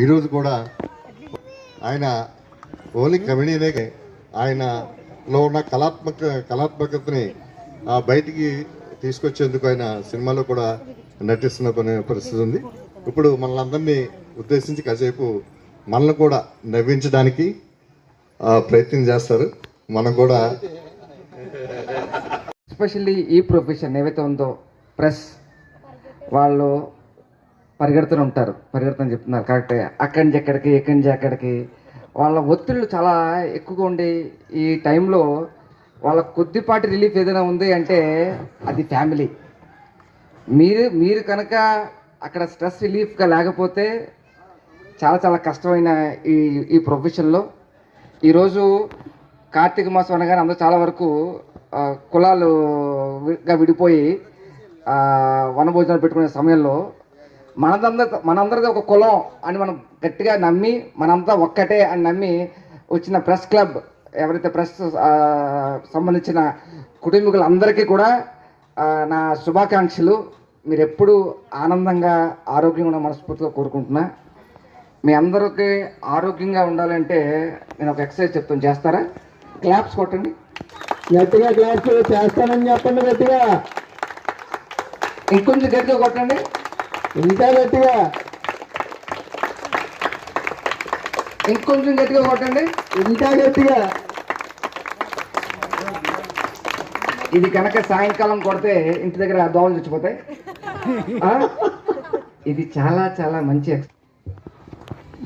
ఈరోజు కూడా ఆయన ఓన్లీ కమెడీనే ఆయనలో ఉన్న కళాత్మక కళాత్మకతని బయటికి తీసుకొచ్చేందుకు ఆయన సినిమాలో కూడా నటిస్తున్న పని పరిస్థితి ఉంది. ఇప్పుడు మనలందరినీ ఉద్దేశించి కాసేపు మనల్ని కూడా నవ్వించడానికి ప్రయత్నం చేస్తారు. మనం కూడా ఎస్పెషల్లీ ఈ ప్రొఫెషన్ ఏవైతే ఉందో ప్రెస్ వాళ్ళు పరిగెడుతూనే ఉంటారు. పరిగెడుతూనే చెప్తున్నారు. కరెక్టే అక్కడి నుంచి ఎక్కడికి ఎక్కడి నుంచి ఎక్కడికి వాళ్ళ ఒత్తిళ్ళు చాలా ఎక్కువగా ఉండి ఈ టైంలో వాళ్ళ కొద్దిపాటి రిలీఫ్ ఏదైనా ఉంది అంటే అది ఫ్యామిలీ. మీరు మీరు కనుక అక్కడ స్ట్రెస్ రిలీఫ్గా లేకపోతే చాలా చాలా కష్టమైన ఈ ఈ ప్రొఫెషన్లో. ఈరోజు కార్తీక మాసం అనగానే అందరూ చాలా వరకు కులాలుగా విడిపోయి వనభోజనాలు పెట్టుకునే సమయంలో మనదందరి మనందరిది ఒక కులం అని మనం గట్టిగా నమ్మి మనంతా ఒక్కటే అని నమ్మి వచ్చిన ప్రెస్ క్లబ్ ఎవరైతే ప్రెస్ సంబంధించిన కుటుంబీకులందరికీ కూడా నా శుభాకాంక్షలు. మీరు ఎప్పుడు ఆనందంగా ఆరోగ్యంగా ఉన్న మనస్ఫూర్తిగా కోరుకుంటున్నా. మీ అందరికీ ఆరోగ్యంగా ఉండాలంటే నేను ఒక ఎక్సర్సైజ్ చెప్తాను. చేస్తారా? క్లాప్స్ కొట్టండి. గట్టిగా క్లాస్ చేస్తానని చెప్పండి గట్టిగా. ఇంకొంచెం గట్టిగా కొట్టండి. ఇంకా గట్టిగా. ఇంకొంచెం గట్టిగా కొట్టండి. ఇంకా గట్టిగా. ఇది కనుక సాయంకాలం కొడితే ఇంటి దగ్గర దోమలు చచ్చిపోతాయి? ఇది చాలా చాలా మంచి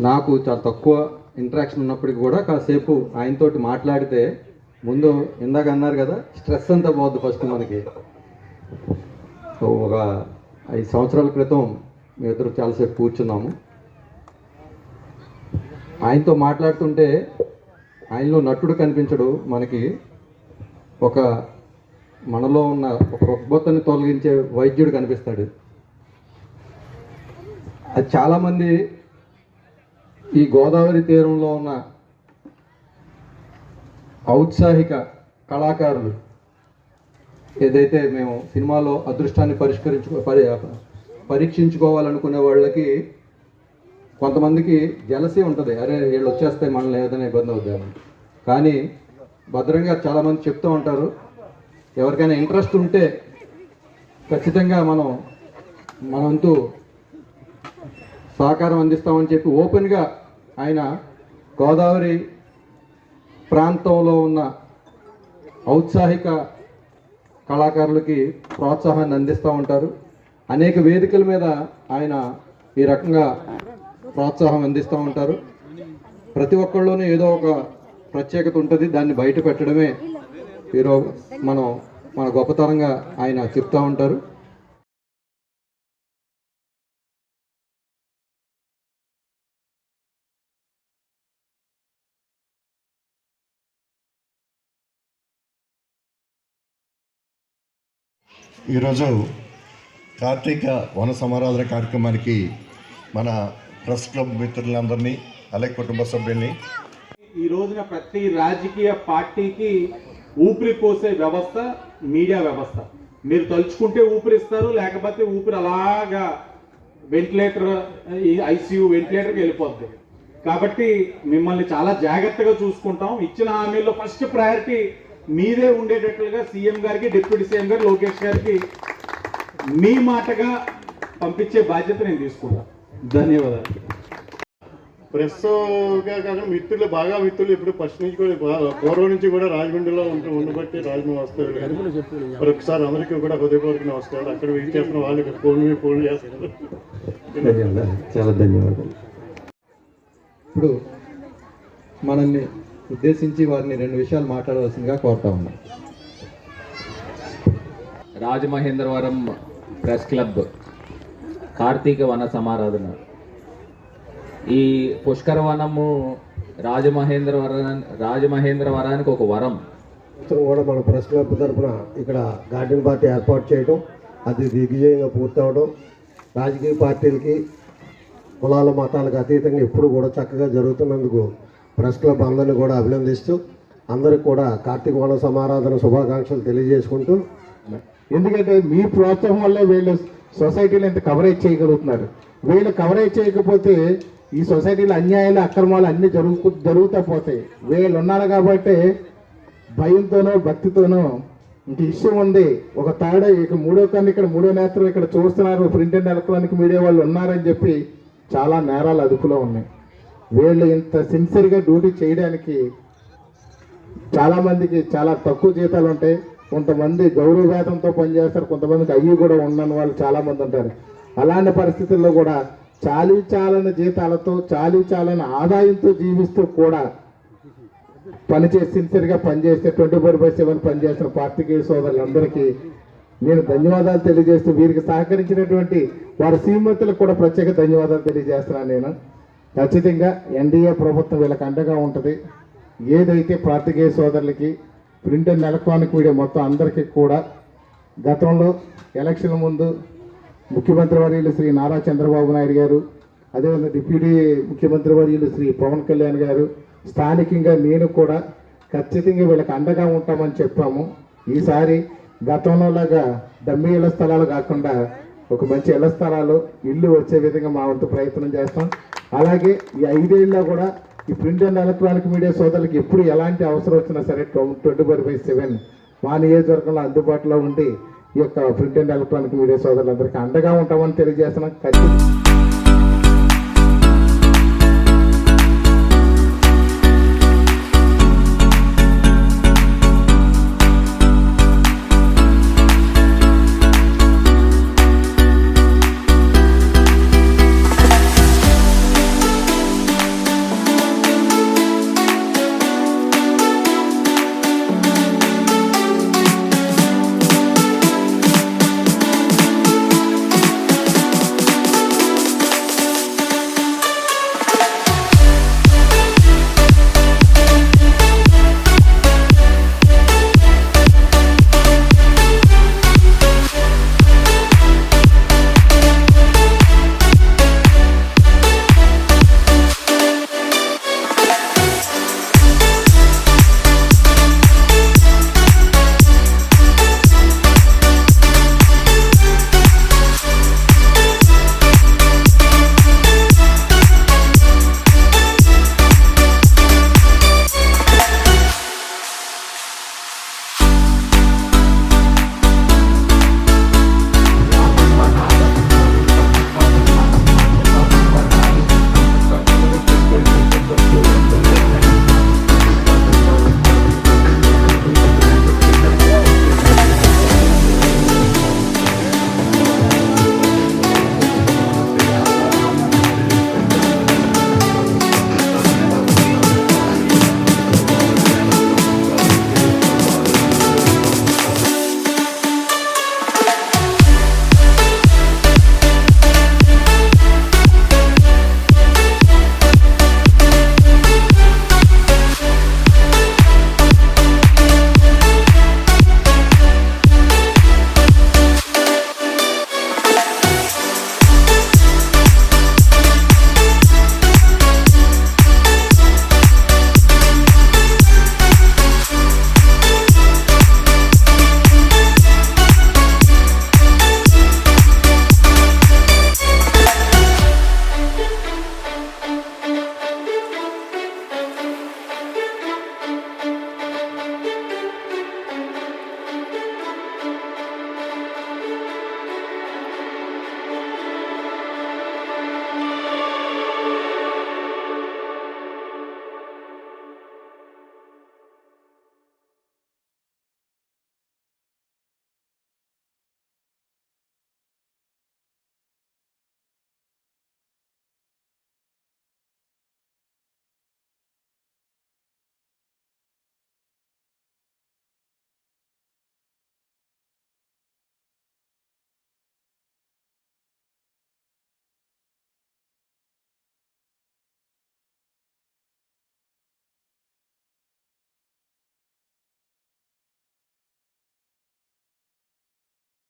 నాకు చాలా తక్కువ ఇంటరాక్షన్ ఉన్నప్పటికీ కూడా కాసేపు ఆయనతోటి మాట్లాడితే ముందు ఇందాక అన్నారు కదా స్ట్రెస్ అంతా పోద్ది ఫస్ట్ మనకి. సో ఒక ఐదు సంవత్సరాల క్రితం మేమిద్దరు చాలాసేపు కూర్చున్నాము. ఆయనతో మాట్లాడుతుంటే ఆయనలో నటుడు కనిపించడు. మనకి ఒక మనలో ఉన్న ఒక రుగ్మతని తొలగించే వైద్యుడు కనిపిస్తాడు. అది చాలామంది ఈ గోదావరి తీరంలో ఉన్న ఔత్సాహిక కళాకారులు ఏదైతే మేము సినిమాలో అదృష్టాన్ని పరిష్కరించుకో పరి పరీక్షించుకోవాలనుకునే వాళ్ళకి కొంతమందికి జలసీ ఉంటుంది. అరే వీళ్ళు వచ్చేస్తే మనల్ని ఏదైనా ఇబ్బంది అవుతారు కానీ భద్రంగా చాలామంది చెప్తూ ఉంటారు. ఎవరికైనా ఇంట్రెస్ట్ ఉంటే ఖచ్చితంగా మనం మనంతు సహకారం అందిస్తామని చెప్పి ఓపెన్గా ఆయన గోదావరి ప్రాంతంలో ఉన్న ఔత్సాహిక కళాకారులకి ప్రోత్సాహాన్ని అందిస్తూ ఉంటారు. అనేక వేదికల మీద ఆయన ఈ రకంగా ప్రోత్సాహం అందిస్తూ ఉంటారు. ప్రతి ఒక్కళ్ళలోనూ ఏదో ఒక ప్రత్యేకత ఉంటుంది దాన్ని బయట పెట్టడమే ఈరోజు మనం మన గొప్పతనంగా ఆయన చెప్తూ ఉంటారు. ఈరోజు కార్తీక వన సమారాధన కార్యక్రమానికి మన ప్రెస్ క్లబ్ మిత్రులందరినీ అలాగే కుటుంబ సభ్యుల్ని. ఈ రోజున ప్రతి రాజకీయ పార్టీకి ఊపిరి పోసే వ్యవస్థ మీడియా వ్యవస్థ. మీరు తలుచుకుంటే ఊపిరిస్తారు లేకపోతే ఊపిరి అలాగా వెంటిలేటర్ ఐసీయూ వెంటిలేటర్కి వెళ్ళిపోద్ది. కాబట్టి మిమ్మల్ని చాలా జాగ్రత్తగా చూసుకుంటాం. ఇచ్చిన హామీల్లో ఫస్ట్ ప్రయారిటీ మీదే ఉండేటట్లుగా సీఎం గారికి డిప్యూటీ సీఎం గారు లోకేష్ గారికి మీ మాటగా పంపించే బాధ్యత నేను తీసుకుంటాను ధన్యవాదాలు. ప్రెస్గా కాకుండా మిత్రులు బాగా మిత్రులు ఇప్పుడు ఫస్ట్ నుంచి కూడా పూర్వం నుంచి కూడా రాజమండ్రిలో ఉంటూ ఉండబట్టి రాజమండ్రి వస్తారు. మరి ఒకసారి అందరికీ కూడా హృదయపూర్వక నమస్కారాలు. అక్కడ వెయిట్ చేస్తున్న వాళ్ళు ఫోన్ ఫోన్ చేస్తారు ధన్యవాదాలు. చాలా ధన్యవాదాలు. ఇప్పుడు మనల్ని ఉద్దేశించి వారిని రెండు విషయాలు మాట్లాడవలసిందిగా కోరుతా ఉన్నాం. రాజమహేంద్రవరం ప్రెస్ క్లబ్ కార్తీక వన సమారాధన. ఈ పుష్కరవనము రాజమహేంద్రవరం రాజమహేంద్రవరానికి ఒక వరం. కూడా మన ప్రెస్ క్లబ్ తరఫున ఇక్కడ గార్డెన్ పార్టీ ఏర్పాటు చేయడం అది దిగ్విజయంగా పూర్తవడం రాజకీయ పార్టీలకి కులాల మతాలకు అతీతంగా ఎప్పుడు కూడా చక్కగా జరుగుతున్నందుకు ప్రెస్ క్లబ్ అందరినీ కూడా అభినందిస్తూ అందరికి కూడా కార్తీక వన సమారాధన శుభాకాంక్షలు తెలియజేసుకుంటూ ఎందుకంటే మీ ప్రోత్సాహం వల్లే వీళ్ళు సొసైటీలో ఇంత కవరేజ్ చేయగలుగుతున్నారు. వీళ్ళు కవరేజ్ చేయకపోతే ఈ సొసైటీలో అన్యాయాలు అక్రమాలు అన్నీ జరుగు జరుగుతూ పోతాయి. వీళ్ళు ఉన్నారు కాబట్టి భయంతోనో భక్తితోనో ఇంక ఇష్యూ ఉంది. ఒక తాడ ఇక మూడో కన్నా ఇక్కడ మూడో నేత్రం ఇక్కడ చూస్తున్నారు. ప్రింట్ అండ్ ఎలక్ట్రానిక్ మీడియా వాళ్ళు ఉన్నారని చెప్పి చాలా నేరాలు అదుపులో ఉన్నాయి. వీళ్ళు ఇంత సిన్సియర్గా డ్యూటీ చేయడానికి చాలామందికి చాలా తక్కువ జీతాలు ఉంటాయి. కొంతమంది గౌరవ వేతంతో పనిచేస్తారు. కొంతమందికి అయ్యి కూడా ఉండని వాళ్ళు చాలామంది ఉంటారు. అలాంటి పరిస్థితుల్లో కూడా చాలీ చాలని జీతాలతో చాలీ చాలని ఆదాయంతో జీవిస్తూ కూడా పనిచేసి సిన్సియర్గా పనిచేస్తే ట్వంటీ ఫోర్ బై సెవెన్ పనిచేస్తున్న పార్టీకేయ సోదరులందరికీ నేను ధన్యవాదాలు తెలియజేస్తూ వీరికి సహకరించినటువంటి వారి శ్రీమతులకు కూడా ప్రత్యేక ధన్యవాదాలు తెలియజేస్తున్నాను నేను. ఖచ్చితంగా ఎన్డీఏ ప్రభుత్వం వీళ్ళకి అండగా ఉంటుంది. ఏదైతే పార్టీకేయ సోదరులకి ప్రింట్ అండ్ ఎలక్ట్రానిక్ మీడియా మొత్తం అందరికీ కూడా గతంలో ఎలక్షన్ ముందు ముఖ్యమంత్రి వర్యులు శ్రీ నారా చంద్రబాబు నాయుడు గారు అదేవిధంగా డిప్యూటీ ముఖ్యమంత్రి వర్యులు శ్రీ పవన్ కళ్యాణ్ గారు స్థానికంగా నేను కూడా ఖచ్చితంగా వీళ్ళకి అండగా ఉంటామని చెప్పాము. ఈసారి గతంలో లాగా డమ్మీ స్థలాలు కాకుండా ఒక మంచి ఇళ్ళ స్థలాలు ఇల్లు వచ్చే విధంగా మా వంతు ప్రయత్నం చేస్తాం. అలాగే ఈ ఐదేళ్ళలో కూడా ఈ ప్రింట్ అండ్ ఎలక్ట్రానిక్ మీడియా సోదరులకు ఎప్పుడు ఎలాంటి అవసరం వచ్చినా సరే ట్వంటీ ఫోర్ బై సెవెన్ మా నియోజకవర్గంలో అందుబాటులో ఉండి ఈ యొక్క ప్రింట్ అండ్ ఎలక్ట్రానిక్ మీడియా సోదరులందరికీ అండగా ఉంటామని తెలియజేస్తున్నాం. ఖచ్చితంగా.